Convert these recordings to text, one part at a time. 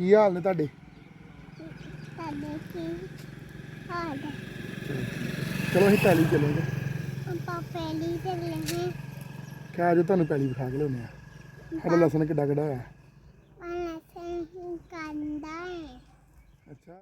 ਕੀ ਹਾਲ ਨੇ ਤੁਹਾਡੇ? ਸਾਡੇ ਕੀ ਹਾਲ ਹੈ? ਚਲੋ ਅਸੀਂ ਪੈਲੀ ਚੱਲਾਂਗੇ ਆਪਾਂ ਪਹਿਲੀ ਚੱਲੇ ਹਾਂ। ਕਿਹਾ ਜੋ ਤੁਹਾਨੂੰ ਪੈਲੀ ਵਿਖਾ ਕੇ ਲਿਆਉਂਦੇ ਆ ਸਾਡਾ ਲਸਣ ਕਿੱਡਾ ਕਿੱਡਾ ਹੋਇਆ। ਵਾਲਾ ਸੇ ਕੰਦਾ ਹੈ। ਅੱਛਾ।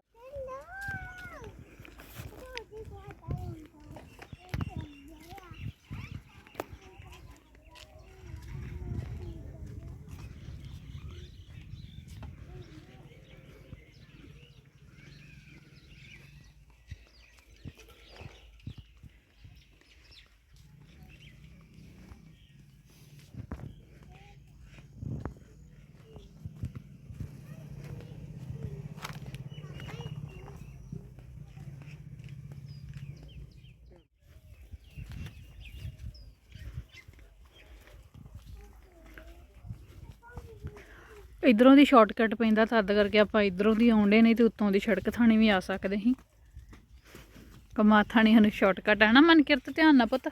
ਇਧਰੋਂ ਦੀ ਸ਼ਾਰਟਕਟ ਪੈਂਦਾ, ਤਦ ਕਰਕੇ ਆਪਾਂ ਇਧਰੋਂ ਦੀ ਆਉਂਦੇ ਨਹੀਂ ਤੇ ਉੱਤੋਂ ਦੀ ਸੜਕ ਥਾਣੀ ਵੀ ਆ ਸਕਦੇ ਸੀ। ਕਮਾ ਥਾਣੀ ਸਾਨੂੰ ਸ਼ਾਰਟਕਟ ਹੈ ਨਾ ਮਨ ਧਿਆਨ ਨਾਲ ਪੁੱਤ।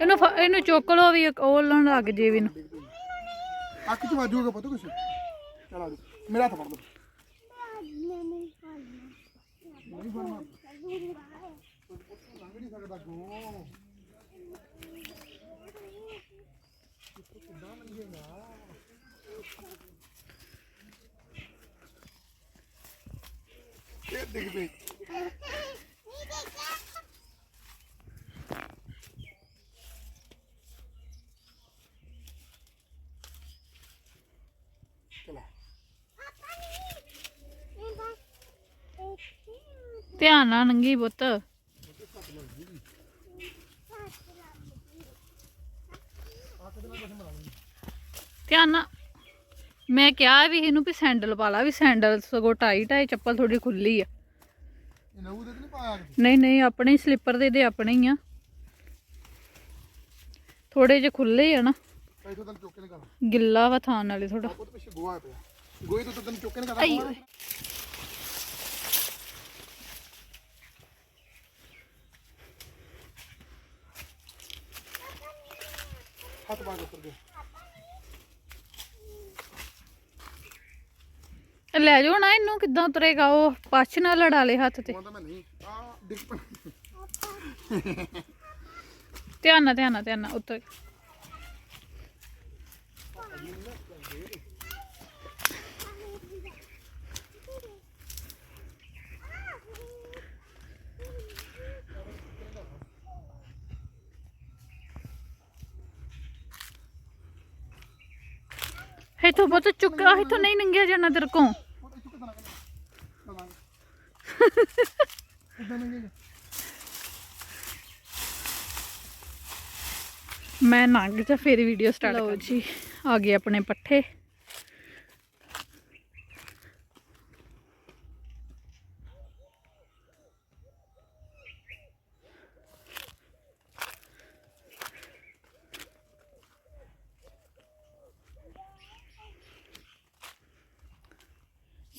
ਇਹਨੂੰ ਇਹਨੂੰ ਚੁੱਕ ਲੋ ਵੀ ਉਹ ਲੱਗ ਜੇ ਵੀ ਨੂੰ ਅੱਖ ਚ ਵਾਜੂਗਾ ਪਤਾ ਕੁਛ। ਚਲ ਆ ਜਾ, ਮੇਰਾ ਹੱਥ ਫੜ ਲਓ। ਨਹੀਂ ਫੜਨਾ। ਲੰਘ ਨਹੀਂ ਸਕਦਾ ਗੋ ਇਹ ਡਿੱਗ ਪਈ ਧਿਆਨ ਨਾਲ ਨੰਗੀ ਪੁੱਤ। ਧਿਆਨ ਨਾਲ ਮੈਂ ਕਿਹਾ ਵੀ ਇਹਨੂੰ ਵੀ ਸੈਂਡਲ ਪਾ ਲਾ ਵੀ ਸੈਂਡਲ ਸਗੋਂ ਟਾਈਟ ਹੈ ਚੱਪਲ ਥੋੜੀ ਖੁੱਲੀ ਆ। ਨਹੀਂ? ਨਹੀਂ ਆਪਣੇ ਸਲੀਪਰ ਦੇ ਦੇ ਆਪਣੇ ਹੀ ਆ। ਥੋੜੇ ਜਿਹੇ ਖੁੱਲੇ ਆ ਨਾ। ਗਿੱਲਾ ਵਾ ਥਾਂ ਨਾਲੇ ਥੋੜਾ ਗੋਏ ਤੋਂ ਚੁੱਕ। ਹੱਥ ਕੇ ਉੱਤਰ ਗਿਆ ਲੈ ਜਾਓ ਨਾ ਇਹਨੂੰ ਕਿੱਦਾਂ ਉਤਰੇਗਾ ਉਹ? ਪਛ ਨਾ ਲੜਾ ਲੇ ਹੱਥ ਤੇ। ਕਹਿੰਦਾ ਮੈਂ ਨਹੀਂ ਆ ਡਿੱਗ ਪਣ ਧਿਆਨ ਨਾਲ ਧਿਆਨ ਨਾਲ ਧਿਆਨ ਨਾਲ ਉੱਤਰ। ਇੱਥੋਂ ਬਹੁਤ ਚੁੱਕਾ ਇੱਥੋਂ ਨਹੀਂ ਨੰਗਿਆ ਜਾਣਾ ਤੇਰੇ ਕੋਲ। ਮੈਂ ਨੰਗ ਤੇ ਫਿਰ ਵੀਡੀਓ ਸਟਾਰਟ ਲਓ ਜੀ। ਆ ਗਏ ਆਪਣੇ ਪੱਠੇ।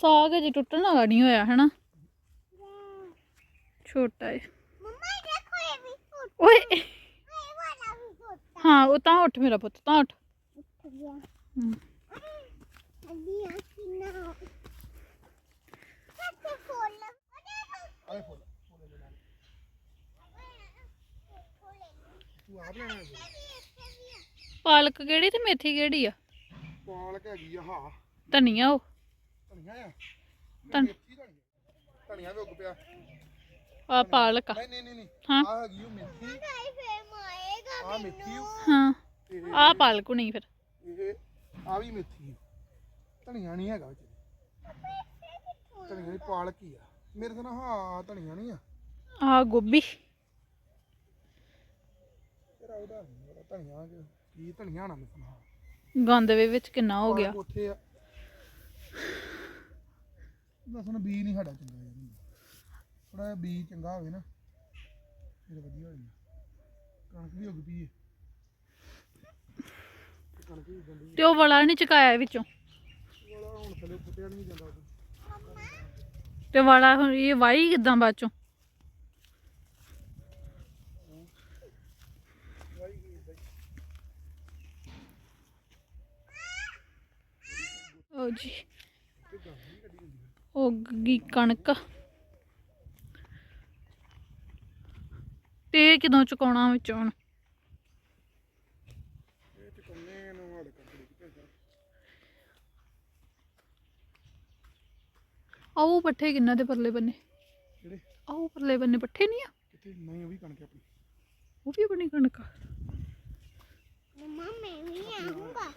ਸਾਗ ਅਜੇ ਟੁੱਟਣ ਵਾਲਾ ਨਹੀਂ ਹੋਇਆ ਹਨਾ? ਛੋਟਾ ਹੈ ਮੰਮਾ ਦੇਖੋ ਇਹ ਵੀ ਫੁੱਟ ਓਏ। ਹਾਂ ਉਹ ਤਾਂ ਉੱਠ ਮੇਰਾ ਪੁੱਤ ਤਾਂ ਉੱਠ। ਪਾਲਕ ਕਿਹੜੀ ਤੇ ਮੇਥੀ ਕਿਹੜੀ ਆ? ਪਾਲਕ ਹੈਗੀ ਆ ਹਾਂ ਧਨੀਆ ਉਹ। ਧਨੀਆ ਆ? ਧਨ- ਮੇਥੀ ਧਨੀਆ ਧਨੀਆ ਵੀ ਉੱਗ ਪਿਆ। ਆ ਪਾਲਕ ਆ। ਨਹੀਂ ਨਹੀਂ ਨਹੀਂ ਨਹੀਂ। ਹਾਂ। ਆ ਹੈਗੀ ਉਹ ਮੇਥੀ। ਨਹੀਂ ਫੇ ਮਾਏਗਾ ਆ ਮੇਥੀ ਓ, ਹਾਂ। ਤੇ ਆ ਪਾਲਕ ਨਹੀਂ ਫਿਰ। ਇਹ ਆ ਵੀ ਮੇਥੀ ਧਨੀਆ ਨਹੀਂ ਹੈਗਾ ਵਿੱਚ। ਧਨੀਆ ਦੀ ਪਾਲਕ ਹੀ ਆ। ਮੇਰੇ ਤੋਂ ਨਾ ਹਾਂ ਧਨੀਆ ਨਹੀਂ ਆ। ਆ ਗੋਭੀ। ਤੇਰਾ ਉਹਦਾ ਨਹੀਂ ਪਤਾ ਧਨੀਆ ਕਿ- ਕੀ ਧਨੀਆ ਨਾ ਮੈਨੂੰ ਹਾਂ ਗੰਦ ਵੇ ਵਿੱਚ ਕਿੰਨਾ ਹੋ ਗਿਆ। ਪਾਲਕ ਉੱਥੇ ਆ। ਲਸਣ ਬੀ ਨਹੀਂ ਸਾਡਾ ਚੰਗਾ ਯਾਰ। ਥੋੜਾ ਬੀ ਚੰਗਾ ਹੋਵੇ ਨਾ ਫਿਰ ਵਧੀਆ ਹੋ ਜਾਂਦਾ। ਕਣਕ ਵੀ ਉੱਗ ਪਈ ਹੈ ਤੇ ਕਣਕ ਵੀ ਉੱਗਣ ਦੀ ਤੇ ਉਹ ਵਾਲਾ ਨਹੀਂ ਚਕਾਇਆ ਵਿੱਚੋਂ? ਵਾਲਾ ਹੁਣ ਥੱਲੇ ਪੁੱਟਿਆ ਨਹੀਂ ਜਾਂਦਾ ਉਹਦੇ। ਤੇ ਵਾਲਾ ਹੁਣ ਇਹ ਵਾਈ ਕਿਦਾਂ ਬਾਅਦ ਚੋਂ? ਓ ਜੀ। ਉੱਗ ਗਈ ਕਣਕ। ਤੇ ਇਹ ਕਦੋਂ ਚੁਕਾਉਣਾ ਵਿੱਚੋਂ ਆਓ ਪੱਠੇ ਕਿੰਨਾ ਦੇ ਪਰਲੇ ਬੰਨੇ? ਜਿਹੜੇ ਆਓ ਪਰਲੇ ਬੰਨੇ ਪੱਠੇ ਨਹੀਂ ਆ? ਕਿਤੇ ਨਹੀਂ ਉਹ ਵੀ ਕਣਕ ਆਪਣੀ। ਉਹ ਵੀ ਆਪਣੀ ਕਣਕ ਆ। ਮਮਾ ਮੈਂ ਵੀ ਆਉਂਗਾ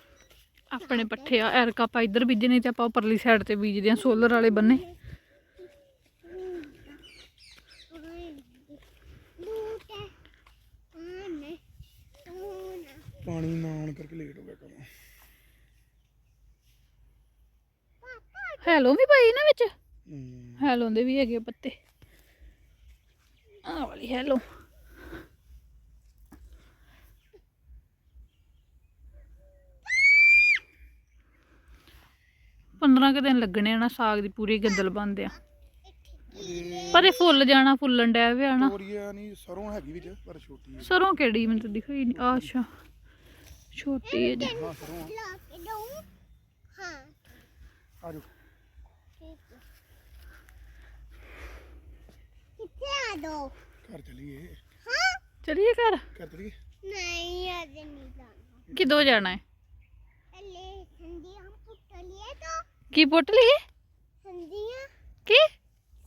ਆਪਣੇ ਪੱਠੇ ਆ ਐਰਕਾ ਆਪਾਂ ਇੱਧਰ ਬੀਜਣੇ ਤੇ ਆਪਾਂ ਪਰਲੀ ਸਾਈਡ ਤੇ ਬੀਜਦੇ ਆ ਸੋਲਰ ਵਾਲੇ ਬੰਨੇ। ਪਾਣੀ ਨਾ ਆਉਣ ਕਰਕੇ ਲੇਟ ਹੋ ਗਿਆ ਕੰਮ। ਹੈਲੋ ਵੀ ਪਾਈ ਨਾ ਵਿੱਚ? ਹੈਲੋ ਦੇ ਵੀ ਹੈਗੇ ਪੱਤੇ। ਆਹ ਵਾਲੀ ਹੈਲੋ ਪੰਦਰਾਂ ਕੁ ਦਿਨ ਲੱਗਣੇ ਆ ਨਾ ਸਾਗ ਦੀ ਪੂਰੀ ਗੰਦਲ ਬੰਦੇ ਆ। ਪਰ ਇਹ ਫੁੱਲ ਜਾਣਾ ਫੁੱਲਣ ਡੈ ਪਿਆ ਨਾ। ਤੋਰੀਆ ਨਹੀਂ ਸਰੋਂ ਹੈਗੀ ਵਿੱਚ ਪਰ ਛੋਟੀ ਹੈ। ਸਰੋਂ ਕਿਹੜੀ ਮੈਨੂੰ ਤਾਂ ਦਿਖਾਈ ਨਹੀਂ ਆ ਅੱਛਾ ਛੋਟੀ ਹੈ ਜੀ। ਹਾਂ ਸਰੋਂ ਆ। ਲਾ ਕੇ ਦਊਂ ਹਾਂ ਆ ਜਾਓ ਠੀਕ ਹੈ। ਕਿੱਥੇ ਆ ਦੋ? ਘਰ ਚਲੀਏ। ਹਾਂ। ਚਲਿਏ ਘਰ? ਘਰ ਚਲੀਏ? ਨਹੀਂ ਅੱਜ ਨਹੀਂ ਜਾਣਾ। ਕਿਦੋਂ ਜਾਣਾ ਹੈ? ਲੈ ਸੰਧੀਆਂ ਪੁੱਟਲੀਏ ਤਾਂ ਕੀ ਪੁੱਟ ਲਈਏ? ਸੰਦੀਆਂ ਕੀ?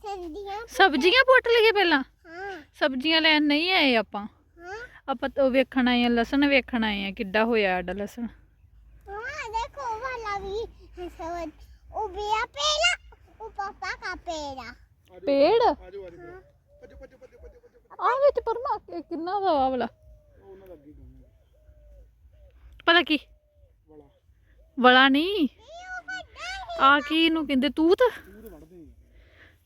ਸੰਦੀਆਂ ਸਬਜ਼ੀਆਂ ਪੁੱਟ ਲਈਏ ਪਹਿਲਾਂ? ਹਾਂ। ਸਬਜ਼ੀਆਂ ਲੈਣ ਨਹੀਂ ਆਏ ਆਪਾਂ? ਹਾਂ। ਆਪਾਂ ਉਹ ਵੇਖਣ ਆਏ ਲਸਣ ਵੇਖਣ ਆਏ ਕਿੱਡਾ ਹੋਇਆ ਸਾਡਾ ਲਸਣ। ਹਾਂ ਦੇਖੋ ਵਾਲਾ ਵੀ ਸਵਦ ਉਹ ਦਾ ਆ ਵਿੱਚ ਕਿੰਨਾ ਦਾ ਪਤਾ ਕੀ? ਵਲਾ ਨਹੀਂ। ਆ ਕੀ ਇਹਨੂੰ ਕਹਿੰਦੇ ਤੂਤ?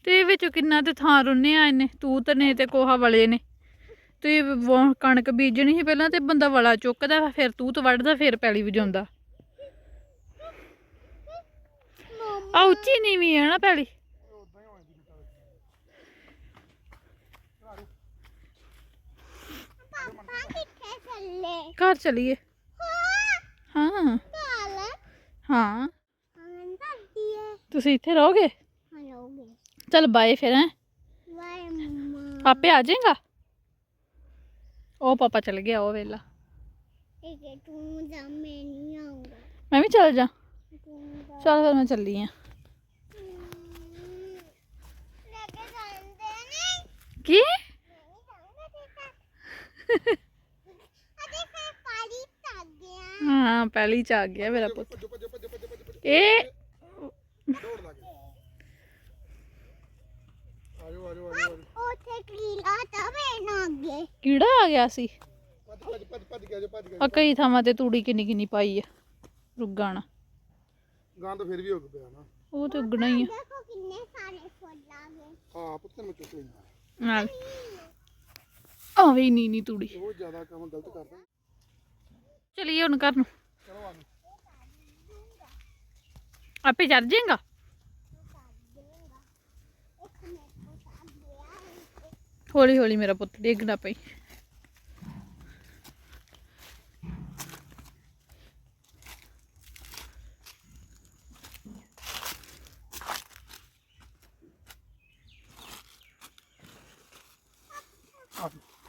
ਤੂੰ ਵਿੱਚੋਂ ਕਿੰਨਾ ਤੇ ਥਾਂ ਰੁੰਨਿਆ ਇਹਨੇ ਤੂਤ ਨੇ ਤੇ ਕੋਹਾ ਵਲੇ ਨੇ। ਤੇ ਕਣਕ ਬੀਜਣੀ ਸੀ ਪਹਿਲਾਂ ਤੇ ਬੰਦਾ ਵਲਾ ਚੁੱਕਦਾ ਫਿਰ ਤੂਤ ਵੱਢਦਾ ਫਿਰ ਪੈਲੀ ਵਜਾਉਂਦਾ ਆ ਉੱਚੀ ਨੀਵੀਂ ਹੈ ਨਾ ਪੈਲੀ। ਘਰ ਚਲੀਏ। ਹਾਂ। ਹਾਂ। ਹਾਂ ਹਾਂ ਦਾਦੀ ਹੈ ਤੁਸੀਂ ਇੱਥੇ ਰਹੋਗੇ ਹਲੋਗੇ ਚਲ ਬਾਏ ਫਿਰ ਹੈ ਵਾਏ ਮਮਾ ਆਪੇ ਆ ਜਾਏਗਾ ਉਹ ਪਾਪਾ ਚਲ ਗਿਆ ਉਹ ਵੇਲਾ ਠੀਕ ਹੈ ਤੂੰ ਜਾ ਮੈਂ ਨਹੀਂ ਆਉਂਗਾ ਮੈਂ ਵੀ ਚਲ ਜਾ ਤੂੰ ਜਾ ਚਲ ਫਿਰ ਮੈਂ ਚੱਲੀ ਆ ਲੈ ਕੇ ਜਾਂਦੇ ਨਹੀਂ ਕੀ ਨਹੀਂ ਜਾਊਂਗਾ ਤੇ ਅਦੇ ਫੇ ਪਾਰੀ ਤੱਕ ਗਿਆ ਹਾਂ ਪਹਿਲੀ ਚ ਆ ਗਿਆ ਮੇਰਾ ਪੁੱਤ ਭੱਜੋ ਭੱਜੋ ਭੱਜੋ ਭੱਜੋ ਭੱਜੋ ਇਹ ਦੌੜ ਲਾ ਕੇ ਉੱਥੇ ਤਾਂ ਅੱਗੇ ਕੀੜਾ ਆ ਗਿਆ ਸੀ? ਭੱਜ ਭੱਜ ਭੱਜ ਭੱਜ ਕੇ ਆ ਜਾਓ ਭੱਜ ਕੇ ਆ ਕਈ ਥਾਵਾਂ ਤੇ ਤੂੜੀ ਕਿੰਨੀ ਕਿੰਨੀ ਪਾਈ ਆ ਰੁੱਗਾਣ ਗੰਦ ਫਿਰ ਵੀ ਉੱਗ ਪਿਆ ਨਾ। ਉਹ ਤੇ ਉੱਗਣਾ ਹੀ ਆ। ਦੇਖੋ ਕਿੰਨੇ ਸਾਰੇ ਫੁੱਲ ਆ ਗਏ ਹਾਂ ਪੁੱਤ ਮੈਂ ਚੁੱਕ ਲੈਂਦਾ। ਨਾਲ। ਆਵੇ ਨੀ ਨੀ ਤੂੜੀ। ਉਹ ਜ਼ਿਆਦਾ ਕੰਮ ਗਲਤ ਕਰਦਾ। ਚਲੀਏ ਹੁਣ ਘਰ ਨੂੰ। ਚਲੋ ਆ ਜਾਓ। ਆਪੇ ਚੜ ਜਾਏਗਾ। ਹੌਲੀ ਹੌਲੀ ਮੇਰਾ ਪੁੱਤ ਡੇਗਣਾ ਪਈ।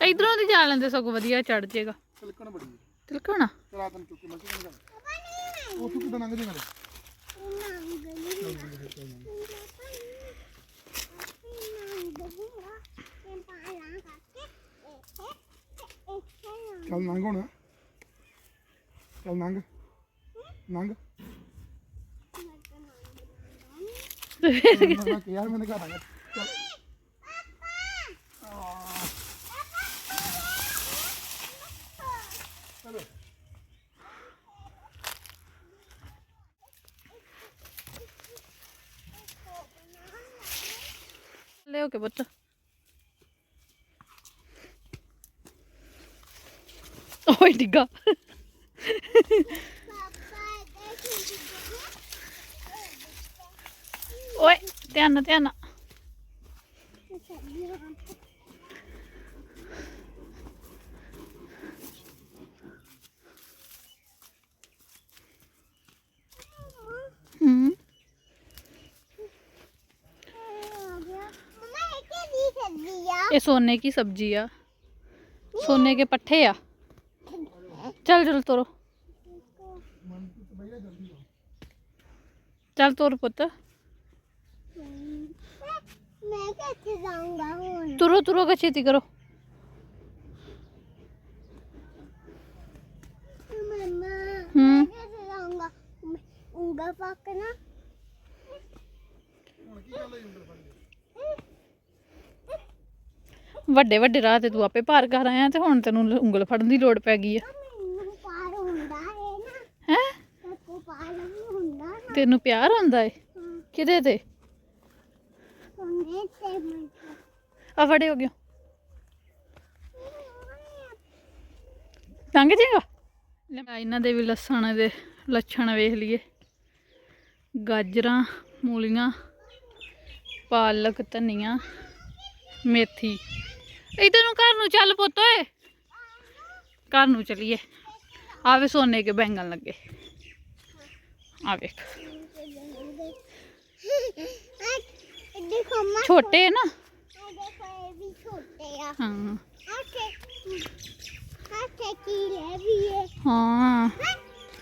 ਇਧਰੋਂ ਦੀ ਜਾ ਲੈਂਦੇ ਸਗੋਂ ਵਧੀਆ ਚੜ ਜਾਏਗਾ। ਤਿਲਕਣ ਬੜੀ ਤਿਲਕਣਾ? ਚਲਾ ਤੈਨੂੰ ਚੁੱਕ ਕੇ ਮੈਂ ਕਿਹਨੂੰ ਉਹ ਤੂੰ ਕਿਦਾਂ ਲੰਘ ਜਾਏਗਾ ਚੱਲ ਲੰਘ ਹੁਣ। ਚੱਲ ਲੰਘ ਲੰਘ ਮੈਂ ਕਿਹਾ ਮੈਂ ਘਰ ਆ ਗਿਆ ਲਿਓ ਕੇ ਪੁੱਤ ਓਏ ਡਿੱਗਾ ਓਏ ਧਿਆਨ ਨਾਲ ਧਿਆਨ ਨਾਲ सोने की सब्ज़ी आ सोने के पट्ठे आ चल चल तोरो। चल तोर पुत। मैं कैसे तुरो तुरो का छेती करो। हम्म। ਵੱਡੇ ਵੱਡੇ ਰਾਹ ਤੇ ਤੂੰ ਆਪੇ ਪਾਰ ਕਰ ਆਇਆ ਤੇ ਹੁਣ ਤੈਨੂੰ ਉਂਗਲ ਫੜਨ ਦੀ ਲੋੜ ਪੈ ਗਈ ਆ। ਮੈਨੂੰ ਪਾਰ ਹੁੰਦਾ ਹੈ ਨਾ। ਹੈ? ਤੇ ਕੋ ਪਾਰ ਨਹੀਂ ਹੁੰਦਾ ਨਾ। ਤੈਨੂੰ ਪਿਆਰ ਹੁੰਦਾ ਏ? ਹਾਂ, ਕਿਹਦੇ ਤੇ? ਆ ਫੜੇ ਹੋ ਗਿਆ। ਲੰਘ ਜਾਏਗਾ? ਲੈ ਇਹਨਾਂ ਦੇ ਵੀ ਲਸਣ ਦੇ ਲੱਛਣ ਵੇਖ ਲਈਏ। ਗਾਜਰਾਂ ਮੂਲੀਆਂ ਪਾਲਕ ਧਨੀਆ ਮੇਥੀ। ਇਧਰ ਨੂੰ ਘਰ ਨੂੰ ਚੱਲ ਪੁੱਤ ਓਏ ਘਰ ਨੂੰ ਚਲੀਏ ਆਵੇ ਸੋਨੇ ਕੇ ਬੈਂਗਣ ਲੱਗੇ ਆ ਵੇਖ ਦੇਖੋ ਮੈਂ ਛੋਟੇ ਆ ਨਾ ਦੇਖੋ ਇਹ ਵੀ ਛੋਟੇ ਆ ਹਾਂ ਆਕੇ ਆਕੇ ਕੀ ਲੈ ਵੀ ਹੈ ਹਾਂ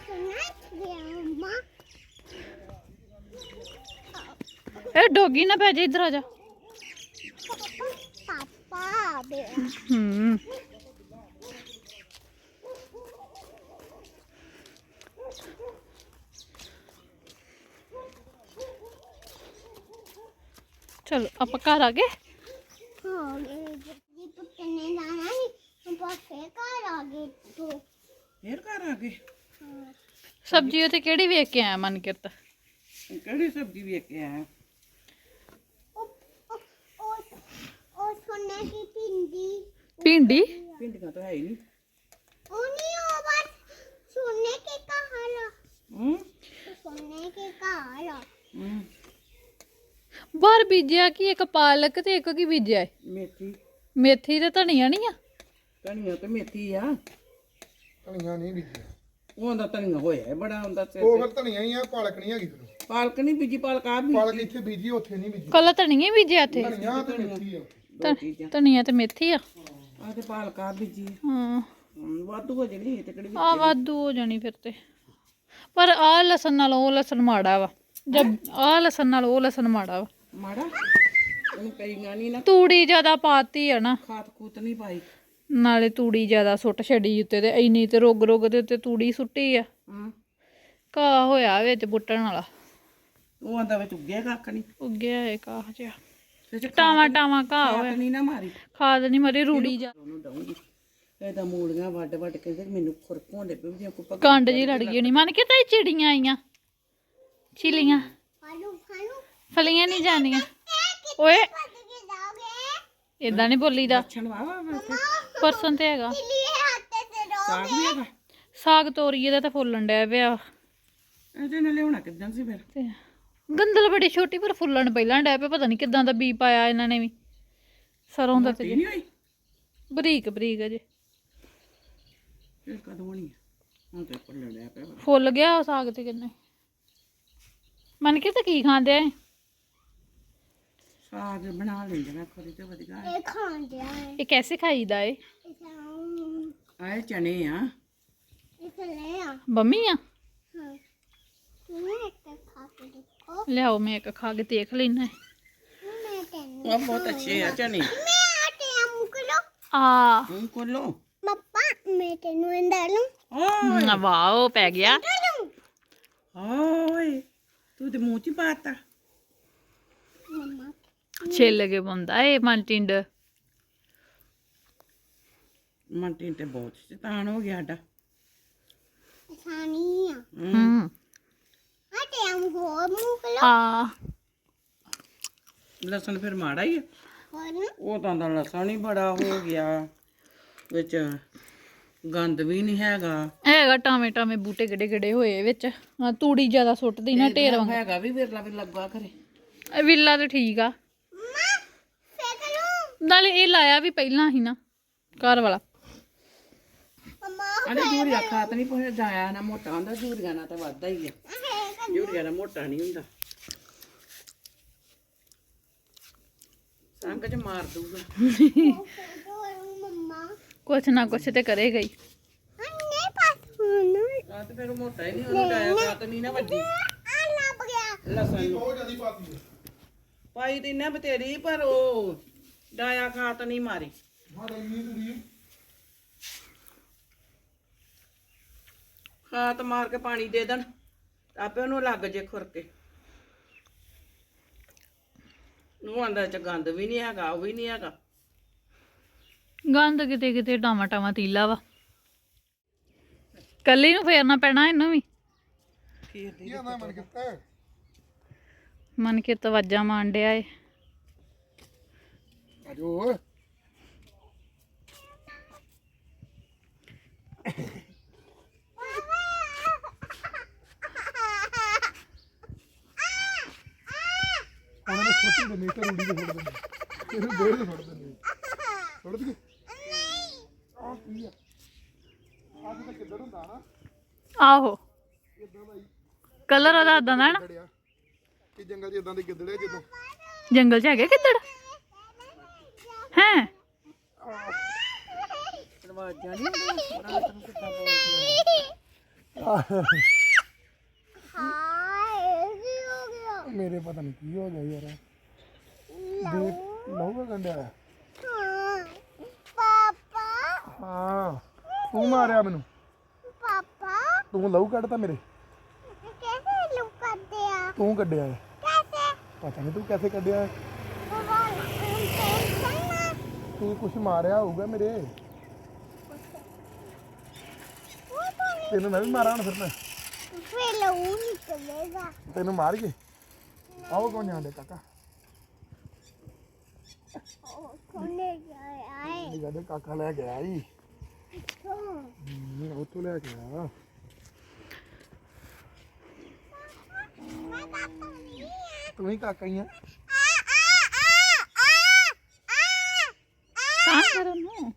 ਸੁਣਾ ਗਿਆ ਮਾਂ ਇਹ ਡੋਗੀ ਨਾ ਪੈ ਜਾ ਇੱਧਰ ਆ ਜਾ ਪਾਪਾ ਬੇ ਹੂੰ। ਚਲੋ ਆਪਾਂ ਘਰ ਆ ਗਏ? ਹਾਂ ਜੀ ਪੁੱਤ ਨੇ ਜਾਣਾ ਨਹੀਂ ਆਪਾਂ ਫੇਰ ਘਰ ਆ ਗਏ ਤੋ। ਫੇਰ ਘਰ ਆ ਗਏ? ਸਬਜ਼ੀ ਉਹ ਤੇ ਕਿਹੜੀ ਵੇਖ ਕੇ ਆਇਆ ਮਨ ਕਰਤਾ ਕਿਹੜੀ ਸਬਜ਼ੀ ਵੇਖ ਕੇ ਆਇਆ? ਕੀ ਭਿੰਡੀ? ਭਿੰਡੀਆਂ ਤਾਂ ਹੈ ਹੀ ਨਹੀਂ। ਉਹ ਨਹੀਂ ਉਹ ਬਸ ਸੋਨੇ ਕੇ ਕਹਾਲਾ ਹੂੰ? ਸੋਨੇ ਕੇ ਕਹਾਲਾ ਹੂੰ। ਬਾਹਰ ਬੀਜਿਆ ਕਿ? ਇੱਕ ਪਾਲਕ ਤੇ ਇੱਕ ਕੀ ਮੇਥੀ। ਮੇਥੀ ਤੇ ਧਨੀਆ ਨਹੀਂ ਆ? ਧਨੀਆ ਤੇ ਮੇਥੀ ਆ। ਧਨੀਆ ਨਹੀਂ ਧਨੀਆ ਹੋਇਆ ਬੜਾ ਹੁੰਦਾ ਤੇ ਉਹ ਫਿਰ ਧਨੀਆ ਹੀ ਆ ਪਾਲਕ ਨਹੀਂ ਹੈਗੀ ਫਿਰ। ਪਾਲਕ ਨਹੀਂ ਬੀਜੀ ਪਾਲਕ ਆ ਵੀ ਪਾਲਕ ਇੱਥੇ ਬੀਜੀ ਉੱਥੇ ਨਹੀਂ ਬੀਜੀ। ਕੱਲਾ ਧਨੀਆ ਹੀ ਬੀਜਿਆ ਤੇ ਧਨੀਆ ਤੇ ਮੇਥੀ ਆ ਦੋ ਚੀਜ਼ਾਂ ਧਨੀਆ ਤੇ ਮੇਥੀ ਆ। ਆ ਤੇ ਪਾਲਕ ਆ ਬੀਜੀ ਹਾਂ। ਹੂੰ, ਵਾਧੂ ਹੋ ਜਣੀ ਇਹ ਤੇ ਕਿਹੜੀ ਆ। ਵਾਧੂ ਹੋ ਜਾਣੀ ਫਿਰ ਤੇ। ਪਰ ਆ ਲਸਣ ਨਾਲ ਉਹ ਲਸਣ ਮਾੜਾ ਵਾ। ਜਦ ਆ ਲਸਣ ਨਾਲ ਉਹ ਲਸਣ ਮਾੜਾ ਵਾ। ਮਾੜਾ? ਉਹਨੂੰ ਕਈਆਂ ਨਹੀਂ ਨਾ। ਤੂੜੀ ਜ਼ਿਆਦਾ ਪਾਤੀ ਆ ਨਾ। ਖਾਤ ਖੂਤ ਨਹੀਂ ਪਾਈ। ਨਾਲੇ ਤੂੜੀ ਜ਼ਿਆਦਾ ਸੁੱਟ ਛੱਡੀ ਉੱਤੇ ਤੇ ਇੰਨੀ ਤੇ ਰੁੱਗ ਰੁੱਗ ਦੇ ਉੱਤੇ ਤੂੜੀ ਸੁੱਟੀ ਆ। ਹੂੰ। ਘਾਹ ਹੋਇਆ ਵਿੱਚ ਬੁੱਟਣ ਵਾਲਾ। ਉਹ ਆਂਦਾ ਵਿੱਚ ਉੱਗਿਆ ਕੱਖ ਨਹੀਂ ਉੱਗਿਆ ਏ ਘਾਹ ਜਿਹਾ। ਟਾਵਾ ਟਾਵਾ ਘਾਹ ਹੋਇਆ ਨਹੀਂ ਨਾ ਮਾਰੀ। ਖਾਦ ਨਹੀਂ ਮਰੇ ਰੂੜੀ ਜਾ। ਉਹਨੂੰ ਦਊਂਗੀ ਇਹ ਤਾਂ ਵੱਡ ਵੱਡ ਕੇ ਮੈਨੂੰ ਖੁਰਕੋਂ ਦੇ ਪਈ ਕੋ ਪੱਕ ਕੰਡ ਜੀ ਲੜ ਗਈ ਹੋਣੀ। ਮੰਨ ਕੇ ਤਾਂ ਚਿੜੀਆਂ ਆਈਆਂ। ਚਿਲੀਆਂ। ਫਲੀਆਂ ਨਹੀਂ ਜਾਣੀਆਂ ਓਏ। ਇਦਾਂ ਨਹੀਂ ਬੋਲੀਦਾ। ਪਰਸਨ ਤੇ ਹੈਗਾ। ਸਾਗ ਤੋਰੀਏ ਦਾ ਤਾਂ ਫੁੱਲਣ ਡਿਆ ਪਿਆ। ਇਹਦੇ ਨਾਲ ਲਿਆਉਣਾ ਕਿੱਦਾਂ ਸੀ ਫਿਰ? ਗੰਦਲ ਬੜੀ ਛੋਟੀ ਪਰ ਫੁੱਲਣ ਪਹਿਲਾਂ ਡੈ ਪਤਾ ਨਹੀਂ ਕਿਦਾਂ ਦਾ ਬੀ ਪਾਇਆ ਇਹਨਾਂ ਨੇ ਵੀ। ਸਰੋਂ ਦਾ ਤੇ ਬਰੀਕ ਬਰੀਕ ਅਜੇ। ਫੁੱਲ ਗਿਆ ਉਹ ਸਾਗ ਤੇ ਕਿੰਨੇ? ਮਨ ਕੇ ਤਾਂ ਕੀ ਖਾਂਦੇ ਆ ਸਾਗ ਬਣਾ ਲੈਂਦੇ ਨਾ ਖੋਰੀ ਤੇ ਵਧੀਆ। ਇਹ ਖਾਂਦੇ ਆ। ਇਹ ਕੈਸੇ ਖਾਈਦਾ ਏ? ਇਹ ਆਏ ਚਣੇ ਆ। ਇਹ ਲੈ ਆ। ਬੰਮੀ ਆ? ਹਾਂ। ਤੂੰ ਇੱਕ ਖਾ ਕੇ ਲਿਆਓ ਮੈਂ ਇੱਕ ਖਾ ਕੇ ਦੇਖ ਲੈਣਾ ਉਹ ਬਹੁਤ ਅੱਛੇ ਆ ਚਨੇ ਆ। ਹੂੰ ਕੋਲੋ ਮੱਪਾ ਮੈਂ ਤੈਨੂੰ ਅੰਦਰ ਲੂੰ ਨਾ ਵਾਓ ਪੈ ਗਿਆ। ਓਏ ਤੂੰ ਤੇ ਮੂੰਹ ਚ ਪਾਤਾ। ਛਿੱਲ ਕੇ ਬੰਦਾ ਏ ਮਨਟਿੰਡ। ਮਨਟਿੰਡ ਤੇ ਬਹੁਤ ਸ਼ੈਤਾਨ ਹੋ ਗਿਆ ਸਾਡਾ। ਸਾਨੀ ਆ। ਹੂੰ। ਲਸਣ ਫਿਰ ਮਾੜਾ ਹੀ ਉਹ ਤਾਂ ਦਾ ਲਸਣ ਹੀ ਬੜਾ ਹੋ ਗਿਆ। ਵਿੱਚ ਗੰਦ ਵੀ ਨਹੀਂ ਹੈਗਾ। ਹੈਗਾ ਟਾਵੇਂ ਟਾਵੇਂ ਬੂਟੇ ਗੜੇ ਗੜੇ ਹੋਏ ਵਿੱਚ। ਹਾਂ ਤੂੜੀ ਜ਼ਿਆਦਾ ਸੁੱਟਦੀ ਨਾ ਢੇਰ ਵਾਂਗ। ਹੈਗਾ ਵੀ ਵਿਰਲਾ ਵੀ ਲੱਗਾ ਘਰੇ। ਇਹ ਵਿਰਲਾ ਤਾਂ ਠੀਕ ਆ। ਨਾਲੇ ਇਹ ਲਾਇਆ ਵੀ ਪਹਿਲਾਂ ਹੀ ਨਾ ਘਰ ਵਾਲਾ। ਅਰੇ ਜੂਰੀਆ ਖਾਤ ਨਹੀਂ ਪਹੁੰਚ ਜਾਇਆ ਨਾ ਮੋਟਾ ਹੁੰਦਾ ਜੂਰੀਆ ਨਾਲ ਤਾਂ ਵੱਧਦਾ ਹੀ ਆ। ਜੂਰੀਆ ਨਾਲ ਮੋਟਾ ਨਹੀਂ ਹੁੰਦਾ। ਰੰਗ ਚ ਮਾਰ ਦੂਗਾ ਕੁਛ ਨਾ ਕੁਛ ਤੇ ਕਰੇਗਾ ਹੀ ਅੰਨੇ ਪਾਸ ਹੁਣ ਆ ਤੇ ਫਿਰ ਉਹ ਮੋਟਾ ਹੀ ਨਹੀਂ ਉਹਨੂੰ ਡਾਇਆ ਖਾਤ ਨਹੀਂ ਨਾ ਵੱਡੀ। ਲਸਣ ਨੂੰ। ਬਹੁਤ ਪਾਤੀ ਪਾਈ ਤੇ ਨਾ ਬਤੇਰੀ ਪਰ ਉਹ ਡਾਇਆ ਖਾਤ ਨਹੀਂ ਮਾਰੀ। ਮਾਰੇ ਇੰਨੀ ਖਾਤ ਮਾਰ ਕੇ ਪਾਣੀ ਦੇ ਦੇਣ। ਆਪੇ ਉਹਨੂੰ ਲੱਗ ਜੇ ਖੁਰਕੇ ਨੂੰ ਆਂਦਾ ਚ ਗੰਦ ਵੀ ਨਹੀਂ ਹੈਗਾ ਉਹ ਵੀ ਨਹੀਂ ਹੈਗਾ। ਗੰਦ ਕਿਤੇ ਕਿਤੇ ਟਾਵਾ ਟਾਵਾ ਤੀਲਾ ਵਾ। ਕੱਲੀ ਨੂੰ ਫੇਰਨਾ ਪੈਣਾ ਇਹਨੂੰ ਵੀ। ਕੀ ਆਂਦਾ ਮਨ ਕੀਤਾ ਮਨ ਕੇ ਤਵੱਜਾ ਮਾਣ ਡਿਆ ਏ। ਆਜੋ। ਛੋਟੀ ਦੇ ਨੀਚੇ ਰੂੜੀ ਦੇ ਫੜ ਦਿੰਦੇ ਇਹਨੂੰ ਗੋਲ ਦੇ ਫੜ ਦਿੰਦੇ ਫੜ ਦਈਏ। ਆ ਕੀ ਆ? ਆ ਤਾਂ ਕਿੱਧਰ ਹੁੰਦਾ ਨਾ ਆਹੋ। ਇਦਾਂ ਦਾ ਹੀ। ਕਲਰ ਉਹਦਾ ਏਦਾਂ ਦਾ ਨਾ? ਕਿ ਜੰਗਲ 'ਚ ਇਦਾਂ ਦੇ ਗਿੱਦੜੇ ਜਦੋਂ। ਜੰਗਲ 'ਚ ਹੈਗੇ ਕਿੱਦੜ ਹੈ? ਦਰਵਾਜ਼ਾ ਨਹੀਂ ਹੁੰਦਾ ਰਾਤ ਨੂੰ ਕਿੱਦਾਂ ਬੋਲਦੀ ਹਾਏ ਕੀ ਹੋ ਗਿਆ? ਮੇਰੇ ਪਤਾ ਨਹੀਂ ਕੀ ਹੋ ਗਿਆ ਯਾਰ। ਦੀਪ ਲਹੂ ਗੰਡਾ ਪਾਪਾ। ਹਾਂ ਤੂੰ ਮਾਰਿਆ ਮੈਨੂੰ। ਪਾਪਾ। ਤੂੰ ਲਹੂ ਕੱਢਤਾ ਮੇਰੇ। ਕਿਵੇਂ ਲਹੂ ਕੱਢਦੇ ਤੂੰ ਕੱਢਿਆ ਹੈ। ਪਤਾ ਨਹੀਂ ਤੂੰ ਕਿਵੇਂ ਕੱਢਿਆ ਤੂੰ ਕੁਝ ਮਾਰਿਆ ਹੋਊਗਾ ਮੇਰੇ। ਤੈਨੂੰ ਮੈਂ ਮਾਰਾਂ ਹੁਣ ਫਿਰ ਮੈਂ। ਫੇਲ ਉਹ ਨਿਕਲੇਗਾ। ਤੈਨੂੰ ਮਾਰ ਕੇ ਆਓ ਕੌਣ ਜਾਂਦੇ ਕਾਕਾ? ਕੋਨੇ ਆਏ। ਜਦੋਂ ਕਾਕਾ ਲੈ ਕੇ ਆਈ। ਹੂੰ ਉੱਥੋਂ ਲੈ ਕੇ ਆ। ਤੂੰ ਹੀ ਕਾਕਾ ਹੀ ਆ। ਕਾਹ ਕਰਨ ਨੂੰ।